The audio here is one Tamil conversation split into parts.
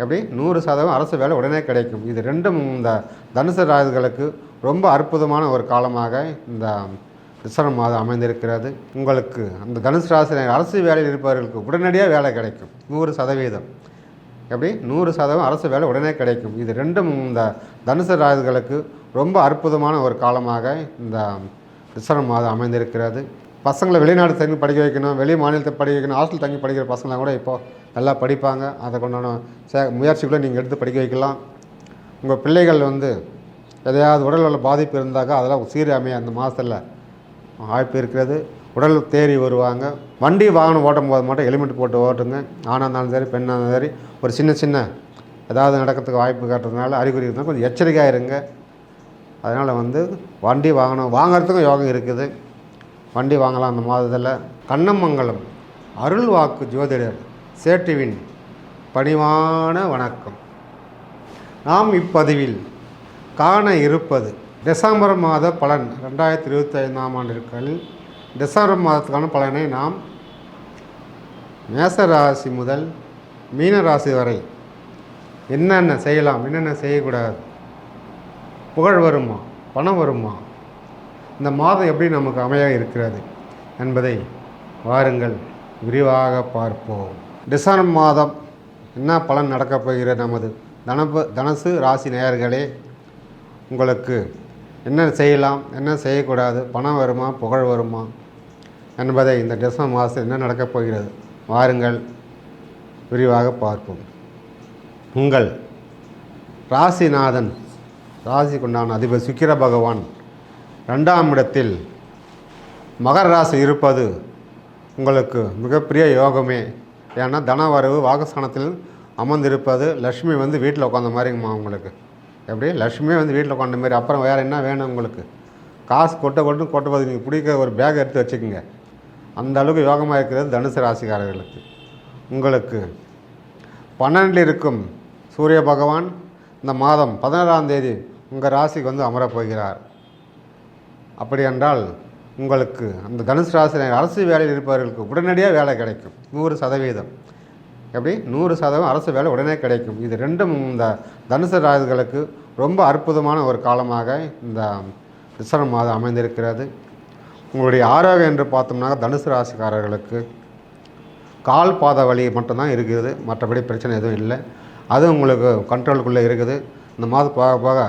எப்படி? நூறு சதவீதம் அரசு வேலை உடனே கிடைக்கும். இது ரெண்டும் இந்த தனுசு ராஜர்களுக்கு ரொம்ப அற்புதமான ஒரு காலமாக இந்த டிசம்பர் மாதம் அமைந்திருக்கிறது. உங்களுக்கு அந்த தனுசு ராசினர் அரசு வேலையில் இருப்பவர்களுக்கு உடனடியாக வேலை கிடைக்கும். நூறு சதவீதம். எப்படி? நூறு சதவீதம் அரசு வேலை உடனே கிடைக்கும். இது ரெண்டும் இந்த தனுசு ராசிகளுக்கு ரொம்ப அற்புதமான ஒரு காலமாக இந்த டிசம்பர் மாதம் அமைந்திருக்கிறது. பசங்களை வெளிநாடு தங்கி படிக்க வைக்கணும் வெளி மாநிலத்தை படிக்க வைக்கணும் ஹாஸ்டல் தங்கி படிக்கிற பசங்களாம் கூட இப்போது நல்லா படிப்பாங்க. அதை கொண்டான சே முயற்சிகளை நீங்கள் எடுத்து படிக்க வைக்கலாம். உங்கள் பிள்ளைகள் வந்து எதையாவது உடல் உள்ள பாதிப்பு இருந்தாக்கா அதெல்லாம் சீரமைய அந்த மாதத்தில் வாய்ப்பு இருக்கிறது. உடல் தேறி வருவாங்க. வண்டி வாகனம் ஓட்டும் போது மட்டும் ஹெல்மெட் போட்டு ஓட்டுங்க. ஆணாக இருந்தாலும் சரி பெண்ணாக இருந்தாலும் சரி ஒரு சின்ன சின்ன ஏதாவது நடக்கிறதுக்கு வாய்ப்பு காட்டுறதுனால அறிகுறி இருந்தால் கொஞ்சம் எச்சரிக்கையாக இருங்க. அதனால் வந்து வண்டி வாகனம் வாங்குறதுக்கும் யோகம் இருக்குது. வண்டி வாங்கலாம் அந்த மாதத்தில் கண்ணமங்கலம் அருள் வாக்கு ஜோதிடர் சேட்டுவின் பணிவான வணக்கம். நாம் இப்பதிவில் காண இருப்பது டிசம்பர் மாத பலன். ரெண்டாயிரத்தி இருபத்தி ஐந்தாம் ஆண்டிற்குள் டிசம்பர் மாதத்துக்கான பலனை நாம் மேச ராசி முதல் மீன ராசி வரை என்னென்ன செய்யலாம் என்னென்ன செய்யக்கூடாது? புகழ் வருமா? பணம் வருமா? இந்த மாதம் எப்படி நமக்கு அமைய இருக்கிறது என்பதை வாருங்கள் விரிவாக பார்ப்போம். டிசம்பர் மாதம் என்ன பலன் நடக்கப் போகிறது நமது தனப தனசு ராசி நேயர்களே? உங்களுக்கு என்ன செய்யலாம் என்ன செய்யக்கூடாது பணம் வருமா புகழ் வருமா என்பதை இந்த டிசம்பர் மாதம் என்ன நடக்கப் போகிறது வாருங்கள் விரிவாக பார்ப்போம். உங்கள் ராசிநாதன் ராசிக்குண்டான அதிபர் சுக்கிர பகவான் ரெண்டாம் இடத்தில் மகர ராசி இருப்பது உங்களுக்கு மிகப்பெரிய யோகமே. ஏன்னா தனவரவு வாகஸ்தானத்தில் அமர்ந்திருப்பது லக்ஷ்மி வந்து வீட்டில் உட்காந்த மாதிரிங்கம்மா உங்களுக்கு. எப்படி லக்ஷ்மி வந்து வீட்டில் உட்காந்த மாதிரி அப்புறம் வேறு என்ன வேணும் உங்களுக்கு? காசு கொட்ட கொட்டு கொட்டுவது நீங்கள் பிடிக்க ஒரு பேக் எடுத்து வச்சுக்கோங்க. அந்த அளவுக்கு யோகமாக இருக்கிறது தனுசு ராசிக்காரர்களுக்கு. உங்களுக்கு பன்னெண்டில் இருக்கும் சூரிய பகவான் இந்த மாதம் பதினாறாம் தேதி உங்கள் ராசிக்கு வந்து அமரப் போகிறார். அப்படி என்றால் உங்களுக்கு அந்த தனுசு ராசி அரசு வேலையில் இருப்பவர்களுக்கு உடனடியாக வேலை கிடைக்கும். நூறு சதவீதம். எப்படி? நூறு சதவீதம் அரசு வேலை உடனே கிடைக்கும். இது ரெண்டும் இந்த தனுசு ராசிகளுக்கு ரொம்ப அற்புதமான ஒரு காலமாக இந்த டிசம்பர் மாதம் அமைந்திருக்கிறது. உங்களுடைய ஆரோக்கியம் என்று பார்த்தோம்னா தனுசு ராசிக்காரர்களுக்கு கால் பாத வலி மட்டும்தான் இருக்குது. மற்றபடி பிரச்சனை எதுவும் இல்லை. அது உங்களுக்கு கண்ட்ரோலுக்குள்ளே இருக்குது. இந்த மாதம் போக போக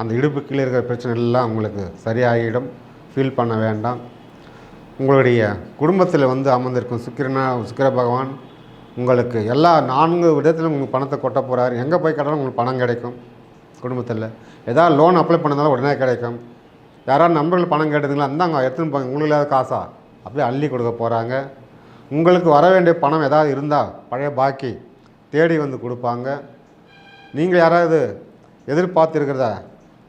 அந்த இடுப்பு கீழே இருக்கிற பிரச்சனை எல்லாம் உங்களுக்கு சரியாகிடும். ஃபீல் பண்ண வேண்டாம். உங்களுடைய குடும்பத்தில் வந்து அமர்ந்திருக்கும் சுக்கிரனா சுக்கிர பகவான் உங்களுக்கு எல்லா நான்கு விதத்திலும் உங்களுக்கு பணத்தை கொட்ட போகிறார் எங்கே போய் கேட்டாலும் உங்களுக்கு பணம் கிடைக்கும். குடும்பத்தில் ஏதாவது லோன் அப்ளை பண்ணதாலும் உடனே கிடைக்கும். யாராவது நண்பர்கள் பணம் கேட்டதுங்களா அங்கே எடுத்துன்னு போங்க. உங்களுக்கு இல்லாத காசா? அப்படியே அள்ளி கொடுக்க போகிறாங்க உங்களுக்கு வர வேண்டிய பணம் ஏதாவது இருந்தால் பழைய பாக்கி தேடி வந்து கொடுப்பாங்க. நீங்கள் யாராவது எதிர்பார்த்துருக்கிறத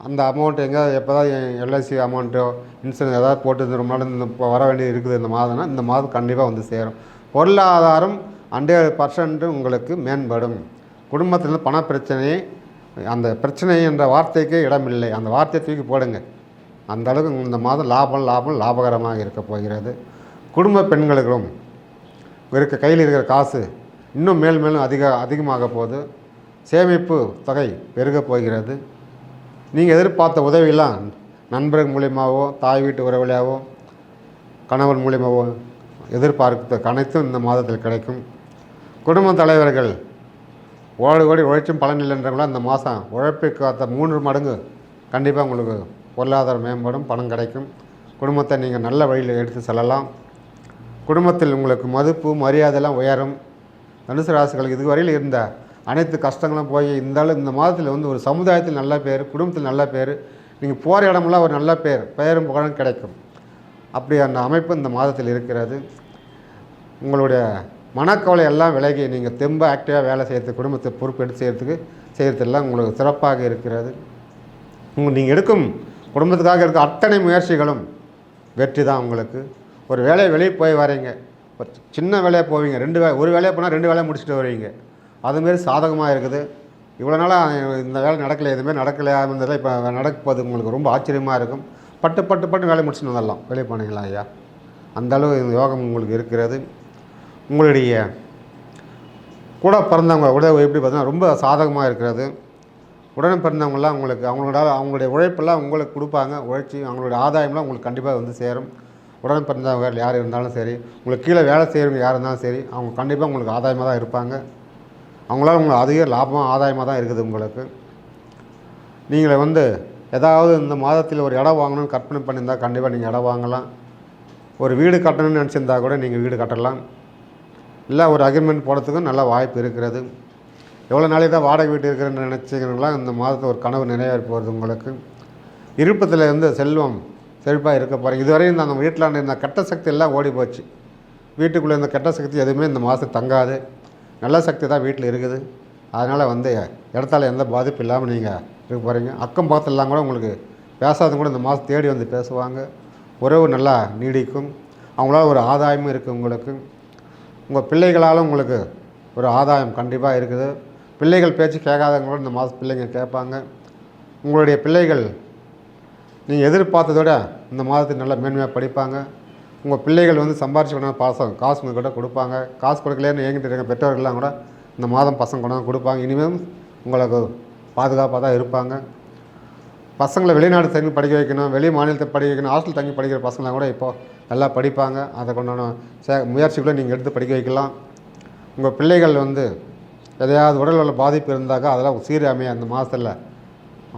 அந்த அமௌண்ட் எங்கே எப்போதான் எல்ஐசி அமௌண்ட்டோ இன்சூரன்ஸ் ஏதாவது போட்டு ரொம்ப நாள் இந்த இப்போ வர வேண்டியது இருக்குது இந்த மாதம்னா இந்த மாதம் கண்டிப்பாக வந்து சேரும். பொருளாதாரம் ஹண்ட்ரட் பர்சன்ட்டு உங்களுக்கு மேம்படும். குடும்பத்தில் பண பிரச்சனையை அந்த பிரச்சனை என்ற வார்த்தைக்கே இடமில்லை. அந்த வார்த்தையை தூக்கி போடுங்க. அந்த அளவுக்கு இந்த மாதம் லாபம் லாபம் லாபகரமாக இருக்க போகிறது. குடும்ப பெண்களுக்கும் இருக்க கையில் இருக்கிற காசு இன்னும் மேல் மேலும் அதிக அதிகமாக போகுது. சேமிப்பு தொகை பெருகப் போகிறது. நீங்கள் எதிர்பார்த்த உதவியெல்லாம் நண்பர்கள் மூலியமாகவோ தாய் வீட்டு உறவுலையாவோ கணவன் மூலியமாகவோ எதிர்பார்த்த அனைத்தும் இந்த மாதத்தில் கிடைக்கும். குடும்ப தலைவர்கள் ஓடி ஓடி உழைச்சும் பலன் இல்லைன்றவங்களாம் இந்த மாதம் உழைப்புக்கு அத்த மூன்று மடங்கு கண்டிப்பாக உங்களுக்கு பொருளாதாரம் மேம்படும் பணம் கிடைக்கும். குடும்பத்தை நீங்கள் நல்ல வழியில் எடுத்து செல்லலாம். குடும்பத்தில் உங்களுக்கு மதிப்பு மரியாதைலாம் உயரும். தனுசு ராசிகளுக்கு இதுவரையில் இருந்த அனைத்து கஷ்டங்களும் போய் இந்த இந்த மாதத்தில் வந்து ஒரு சமுதாயத்தில் நல்ல பேர் குடும்பத்தில் நல்ல பேர் நீங்கள் போகிற இடமெல்லாம் ஒரு நல்ல பேர் பெயரும் புகழும் கிடைக்கும். அப்படி அந்த அமைப்பு இந்த மாதத்தில் இருக்கிறது. உங்களுடைய மனக்கவலை எல்லாம் விலகி நீங்கள் தெம்ப ஆக்டிவாக வேலை செய்கிறது குடும்பத்தை பொறுப்பெடுத்து செய்கிறதுக்கு செய்கிறதெல்லாம் உங்களுக்கு சிறப்பாக இருக்கிறது. உங்கள் நீங்கள் எடுக்கும் குடும்பத்துக்காக இருக்க அத்தனை முயற்சிகளும் வெற்றி தான் உங்களுக்கு. ஒரு வேலையை வெளியே போய் வரீங்க. ஒரு சின்ன வேலையாக போவீங்க. ரெண்டு வே ஒரு வேலையை போனால் ரெண்டு வேலையை முடிச்சுட்டு வருவீங்க. அதுமாரி சாதகமாக இருக்குது. இவ்வளோ நாளாக இந்த வேலை நடக்கலை எதுவுமே நடக்கலையா இருந்ததில் இப்போ நடக்க போது உங்களுக்கு ரொம்ப ஆச்சரியமாக இருக்கும். பட்டு பட்டு பட்டு வேலை முடிச்சுட்டு வந்துடலாம். வெளியே போனீங்களா ஐயா? அந்தளவு இந்த யோகம் உங்களுக்கு இருக்கிறது. உங்களுடைய கூட பிறந்தவங்க கூட எப்படி பார்த்தீங்கன்னா ரொம்ப சாதகமாக இருக்கிறது. உடனே பிறந்தவங்களாம் உங்களுக்கு அவங்களோட அவங்களுடைய உழைப்பெல்லாம் உங்களுக்கு கொடுப்பாங்க. உழைச்சி அவங்களுடைய ஆதாயம்லாம் உங்களுக்கு கண்டிப்பாக வந்து சேரும். உடனே பிறந்தவங்க யார் இருந்தாலும் சரி உங்களுக்கு கீழே வேலை செய்கிறவங்க யார் இருந்தாலும் சரி அவங்க கண்டிப்பாக உங்களுக்கு ஆதாயமாக தான் இருப்பாங்க. அவங்களால உங்களுக்கு அதிக லாபம் ஆதாயமாக தான் இருக்குது உங்களுக்கு. நீங்கள் வந்து ஏதாவது இந்த மாதத்தில் ஒரு இடம் வாங்கணும்னு கற்பனை பண்ணியிருந்தால் கண்டிப்பாக நீங்கள் இடம் வாங்கலாம். ஒரு வீடு கட்டணும்னு நினச்சிருந்தா கூட நீங்கள் வீடு கட்டலாம். இல்லை ஒரு அக்ரிமெண்ட் போடுறதுக்கும் நல்ல வாய்ப்பு இருக்கிறது. எவ்வளோ நாளைக்கு தான் வாடகை வீட்டு இருக்கிறேன்னு நினச்சிங்கன்னா இந்த மாதத்தில் ஒரு கனவு நிறைவேறி போகிறது உங்களுக்கு. இருப்பத்தில் இருந்து செல்வம் செழிப்பாக இருக்க போகிறீங்க இதுவரையும் அந்த வீட்டில் இருந்த கெட்ட சக்தி எல்லாம் ஓடி போச்சு வீட்டுக்குள்ளே இருந்த கெட்ட சக்தி எதுவுமே இந்த மாதம் தங்காது. நல்ல சக்தி தான் வீட்டில் இருக்குது. அதனால் வந்து இடத்தால் எந்த பாதிப்பும் இல்லாமல் நீங்கள் இருக்க போகிறீங்க அக்கம் பக்கத்துலலாம் கூட உங்களுக்கு பேசாதவங்க கூட இந்த மாதம் தேடி வந்து பேசுவாங்க. உறவு நல்லா நீடிக்கும். அவங்களால ஒரு ஆதாயமும் இருக்குது உங்களுக்கு. உங்கள் பிள்ளைகளாலும் உங்களுக்கு ஒரு ஆதாயம் கண்டிப்பாக இருக்குது. பிள்ளைகள் பேச்சு கேட்காதவங்க கூட இந்த மாதம் பிள்ளைங்க கேட்பாங்க. உங்களுடைய பிள்ளைகள் நீங்கள் எதிர்பார்த்ததோட இந்த மாதத்துக்கு நல்லா மேன்மையாக படிப்பாங்க. உங்கள் பிள்ளைகள் வந்து சம்பாரிச்சு கொண்டாந்து பாசம் காசு உங்கள் கிட்ட கொடுப்பாங்க. காசு கொடுக்கலன்னு ஏங்கிட்டு இருக்க பெற்றோர்கள்லாம் கூட இந்த மாதம் பசங்க கொண்டாந்து கொடுப்பாங்க. இனிமேல் உங்களுக்கு பாதுகாப்பாக தான் இருப்பாங்க. பசங்களை வெளிநாடு தங்கி படிக்க வைக்கணும் வெளி மாநிலத்தை படிக்க வைக்கணும் ஹாஸ்டல் தங்கி படிக்கிற பசங்களாம் கூட இப்போது நல்லா படிப்பாங்க. அதை கொண்டான சே முயற்சிகளை நீங்கள் எடுத்து படிக்க வைக்கலாம். உங்கள் பிள்ளைகள் வந்து எதையாவது உடல் உள்ள பாதிப்பு இருந்தாக்கா அதெல்லாம் சீரமைய அந்த மாதத்தில்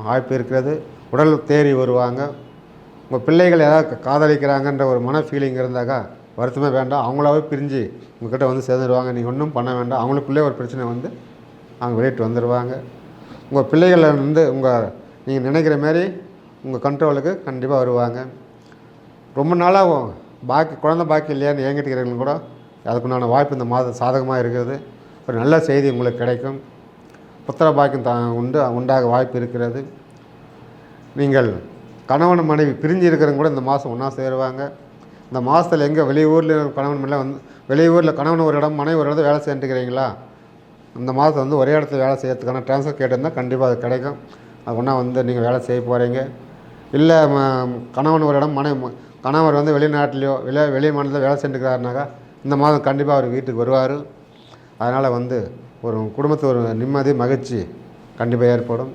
வாய்ப்பு இருக்கிறது. உடல் தேறி வருவாங்க. உங்கள் பிள்ளைகள் ஏதாவது காதலிக்கிறாங்கன்ற ஒரு மன ஃபீலிங் இருந்தாக்கா வருத்தமே வேண்டாம். அவங்களாவே பிரிஞ்சு உங்ககிட்ட வந்து சேர்ந்துருவாங்க. நீங்கள் ஒன்றும் பண்ண வேண்டாம். அவங்களுக்குள்ளே ஒரு பிரச்சனை வந்து அவங்க வெளியிட்டு வந்துடுவாங்க உங்கள் பிள்ளைகளை வந்து உங்கள் நீங்கள் நினைக்கிற மாதிரி உங்கள் கண்ட்ரோலுக்கு கண்டிப்பாக வருவாங்க. ரொம்ப நாளாக பாக்கி குழந்த பாக்கி இல்லையான்னு ஏங்கிட்டு கூட அதுக்குண்டான வாய்ப்பு இந்த மாதம் சாதகமாக இருக்கிறது ஒரு நல்ல செய்தி உங்களுக்கு கிடைக்கும். புத்திர பாக்கியம் தா உண்டு உண்டாக வாய்ப்பு இருக்கிறது. நீங்கள் கணவன் மனைவி பிரிஞ்சு இருக்கிறவங்க கூட இந்த மாதம் ஒன்றா சேருவாங்க. இந்த மாதத்தில் எங்கே வெளியூரில் கணவன் மனைவி வந்து வெளியூரில் கணவன் ஒரு இடம் மனைவி ஒரு இடத்துல வேலை செஞ்சுக்கிறீங்களா இந்த மாதம் வந்து ஒரே இடத்துல வேலை செய்யறதுக்கான ட்ரான்ஸ்ஃபர் கேட்டிருந்தால் கண்டிப்பாக அது கிடைக்கும். அது ஒன்றா வந்து நீங்கள் வேலை செய்ய போகிறீங்க இல்லை கணவன் ஒரு இடம் மனைவி கணவர் வந்து வெளிநாட்டிலையோ வெளி வெளி மாநிலத்தில் வேலை செஞ்சுக்கிறாருனாக்கா இந்த மாதம் கண்டிப்பாக அவர் வீட்டுக்கு வருவார். அதனால் வந்து ஒரு குடும்பத்தில் ஒரு நிம்மதி மகிழ்ச்சி கண்டிப்பாக ஏற்படும்.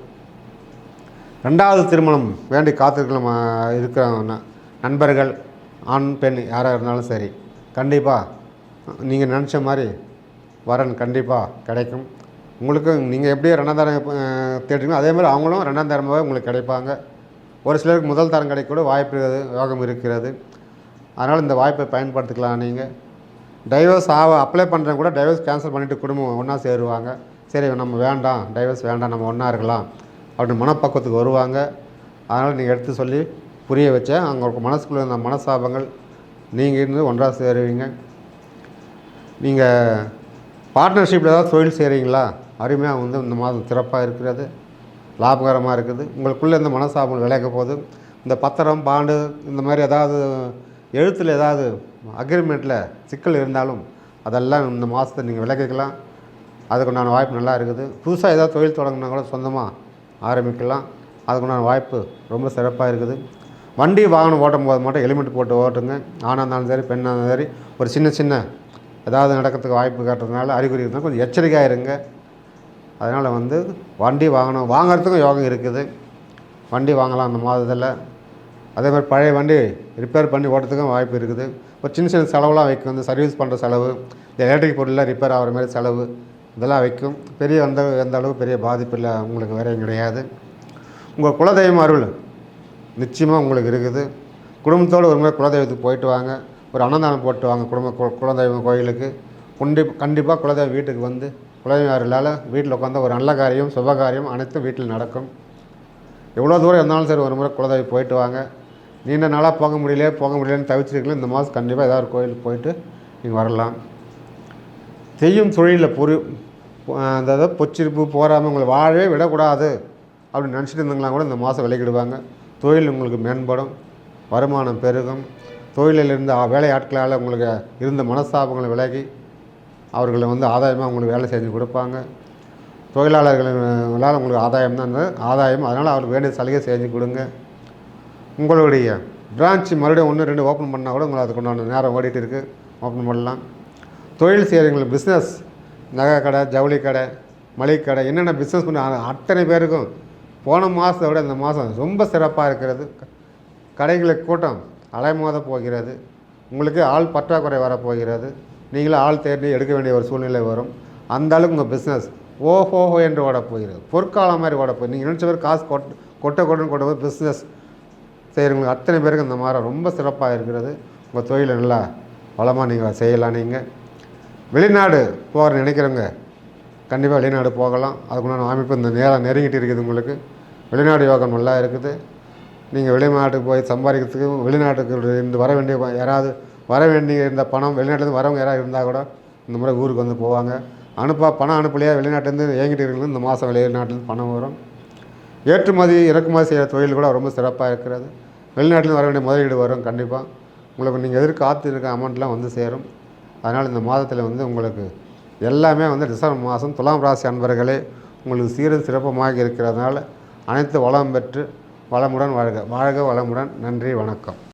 ரெண்டாவது திருமணம் வேண்டி காத்திருக்கலாம்? இருக்கிற ந- நண்பர்கள் ஆண் பெண் யாராக இருந்தாலும் சரி கண்டிப்பாக நீங்கள் நினச்ச மாதிரி வரன் கண்டிப்பாக கிடைக்கும். உங்களுக்கு நீங்கள் எப்படி ரெண்டாம் தரம் தேடுறீங்களோ அதே மாதிரி அவங்களும் ரெண்டாம் தரமாக உங்களுக்கு கிடைப்பாங்க. ஒரு சிலருக்கு முதல் தரம் கிடைக்க கூட வாய்ப்பு இருக்கிறது யோகம் இருக்கிறது. அதனால் இந்த வாய்ப்பை பயன்படுத்திக்கலாம் நீங்கள் டைவர்ஸ் ஆக அப்ளை பண்ணுறவங்க கூட டைவர்ஸ் கேன்சல் பண்ணிவிட்டு குடும்பம் ஒன்றா சேருவாங்க. சரி நம்ம வேண்டாம் டைவர்ஸ் வேண்டாம் நம்ம ஒன்றா இருக்கலாம். அப்படின்னு மனப்பக்குவத்துக்கு வருவாங்க. அதனால் நீங்கள் எடுத்து சொல்லி புரிய வச்சேன் அவங்க மனசுக்குள்ளே இருந்த மனசாபங்கள் நீங்கள் இருந்து ஒன்றா சேருவீங்க. நீங்கள் பார்ட்னர்ஷிப்பில் ஏதாவது தொழில் செய்கிறீங்களா அருமையாக வந்து இந்த மாதம் சிறப்பாக இருக்கிறது லாபகரமாக இருக்குது. உங்களுக்குள்ளே இந்த மனசாபங்கள் விளையாக்க போகுது. இந்த பத்திரம் பாண்டு இந்த மாதிரி ஏதாவது எழுத்தில் ஏதாவது அக்ரிமெண்ட்டில் சிக்கல் இருந்தாலும் அதெல்லாம் இந்த மாதத்தை நீங்கள் விளக்கிக்கலாம் அதுக்குண்டான வாய்ப்பு நல்லா இருக்குது. புதுசாக ஏதாவது தொழில் தொடங்கினா கூட சொந்தமாக ஆரம்பிக்கலாம். அதுக்குண்டான வாய்ப்பு ரொம்ப சிறப்பாக இருக்குது. வண்டி வாகனம் ஓட்டும் போது மட்டும் ஹெல்மெட் போட்டு ஓட்டுங்க. ஆணாக இருந்தாலும் சரி பெண்ணாக இருந்தாலும் சரி ஒரு சின்ன சின்ன ஏதாவது நடக்கிறதுக்கு வாய்ப்பு காட்டுறதுனால அறிகுறி இருந்தால் கொஞ்சம் எச்சரிக்கையாக இருங்க. அதனால் வந்து வண்டி வாங்கணும் வாங்குறதுக்கும் யோகம் இருக்குது. வண்டி வாங்கலாம் அந்த மாதத்தில் அதே மாதிரி பழைய வண்டி ரிப்பேர் பண்ணி ஓட்டுறதுக்கும் வாய்ப்பு இருக்குது. ஒரு சின்ன சின்ன செலவுலாம் வைக்கும் இந்த சர்வீஸ் பண்ணுற செலவு இந்த எலக்ட்ரிக் பொருள்லாம் ரிப்பேர் ஆகிற மாதிரி செலவு இதெல்லாம் வைக்கும். பெரிய எந்த எந்த அளவுக்கு பெரிய பாதிப்பு இல்லை உங்களுக்கு வேறையும் கிடையாது. உங்கள் குலதெய்வம் அருள் நிச்சயமாக உங்களுக்கு இருக்குது. குடும்பத்தோடு ஒரு முறை குலதெய்வத்துக்கு போயிட்டு வாங்க. ஒரு அன்னதானம் போட்டு வாங்க குடும்ப குலதெய்வம் கோயிலுக்கு. கண்டிப்பாக கண்டிப்பாக குலதெய்வம் வீட்டுக்கு வந்து குலதெய்வம் அருளால் வீட்டில் உட்காந்து ஒரு நல்ல காரியம் சுப காரியம் அனைத்தும் வீட்டில் நடக்கும். எவ்வளோ தூரம் இருந்தாலும் சரி ஒரு முறை குலதெய்வம் போயிட்டு வாங்க. நீண்ட நாளாக போக முடியல போக முடியலன்னு தவிச்சிருக்கலாம் இந்த மாதம் கண்டிப்பாக ஏதாவது ஒரு கோயிலுக்கு போயிட்டு நீங்கள் வரலாம். செய்யும் தொழிலில் பொறு அந்த இதை பொச்சிருப்பு போகாமல் உங்களை வாழவே விடக்கூடாது அப்படின்னு நினச்சிட்டு இருந்தீங்களா கூட இந்த மாதம் விலகிடுவாங்க தொழில் உங்களுக்கு மேம்படும் வருமானம் பெருகும். தொழிலில் இருந்த வேலை ஆட்களால் உங்களுக்கு இருந்த மனஸ்தாபங்களை விலகி அவர்களை வந்து ஆதாயமாக உங்களுக்கு வேலை செஞ்சு கொடுப்பாங்க. தொழிலாளர்களால் உங்களுக்கு ஆதாயம் தான் ஆதாயம். அதனால் அவருக்கு வேண்டிய சலுகை செஞ்சு கொடுங்க. உங்களுடைய பிரான்ச் மறுபடியும் ஒன்று ரெண்டு ஓப்பன் பண்ணால் கூட உங்களுக்கு அதுக்கு உண்டான நேரம் ஓடிட்டு இருக்குது ஓப்பன் பண்ணலாம். தொழில் செய்கிறவங்களுக்கு பிஸ்னஸ் நகை கடை ஜவுளி கடை மளிகை கடை என்னென்ன பிஸ்னஸ் பண்ண அத்தனை பேருக்கும் போன மாதத்தை விட இந்த மாதம் ரொம்ப சிறப்பாக இருக்கிறது. க- கடைகளுக்கு கூட்டம் அலைமோத போகிறது. உங்களுக்கு ஆள் பற்றாக்குறை வரப்போகிறது. நீங்களும் ஆள் தேடி எடுக்க வேண்டிய ஒரு சூழ்நிலை வரும். அந்த அளவுக்கு உங்கள் பிஸ்னஸ் ஓஹோஹோ என்று ஓட போகிறது பொற்காலம் மாதிரி ஓட போய் நீங்கள் நினச்ச பேர் காசு கொட் கொட்ட கொட்டுன்னு கொண்டு போய் பிஸ்னஸ் செய்கிறவங்களுக்கு அத்தனை பேருக்கு இந்த மாதிரி ரொம்ப சிறப்பாக இருக்கிறது. உங்கள் தொழிலை நல்லா வளமாக நீங்கள் செய்யலாம் நீங்கள் வெளிநாடு போகிற நினைக்கிறவங்க கண்டிப்பாக வெளிநாடு போகலாம். அதுக்குண்டான அமைப்பு இந்த நேரம் நெருங்கிட்டு இருக்குது உங்களுக்கு. வெளிநாடு யோகம் நல்லா இருக்குது. நீங்கள் வெளிநாட்டுக்கு போய் சம்பாதிக்கிறதுக்கு வெளிநாட்டுக்கு இருந்து வர வேண்டிய யாராவது வர வேண்டிய இந்த பணம் வெளிநாட்டிலேருந்து வரவங்க யாராவது இருந்தால் கூட இந்த முறை ஊருக்கு வந்து போவாங்க. அனுப்பா பணம் அனுப்பலையா வெளிநாட்டிலேருந்து ஏங்கிட்டு இருக்கிறவங்க இந்த மாதம் வெளிநாட்டிலேருந்து பணம் வரும். ஏற்றுமதி இறக்குமதி செய்கிற தொழில் கூட ரொம்ப சிறப்பாக இருக்கிறது. வெளிநாட்டிலேருந்து வர வேண்டிய முதலீடு வரும் கண்டிப்பாக உங்களுக்கு நீங்கள் எதிர்காத்து இருக்க அமௌண்ட்லாம் வந்து சேரும். அதனால் இந்த மாதத்தில் வந்து உங்களுக்கு எல்லாமே வந்து டிசம்பர் மாதம் துலாம் ராசி அன்பர்களே உங்களுக்கு சீரும் சிறப்புமாக இருக்கிறதுனால அனைத்து வளம் பெற்று வளமுடன் வாழ்க. வாழ்க வளமுடன். நன்றி வணக்கம்.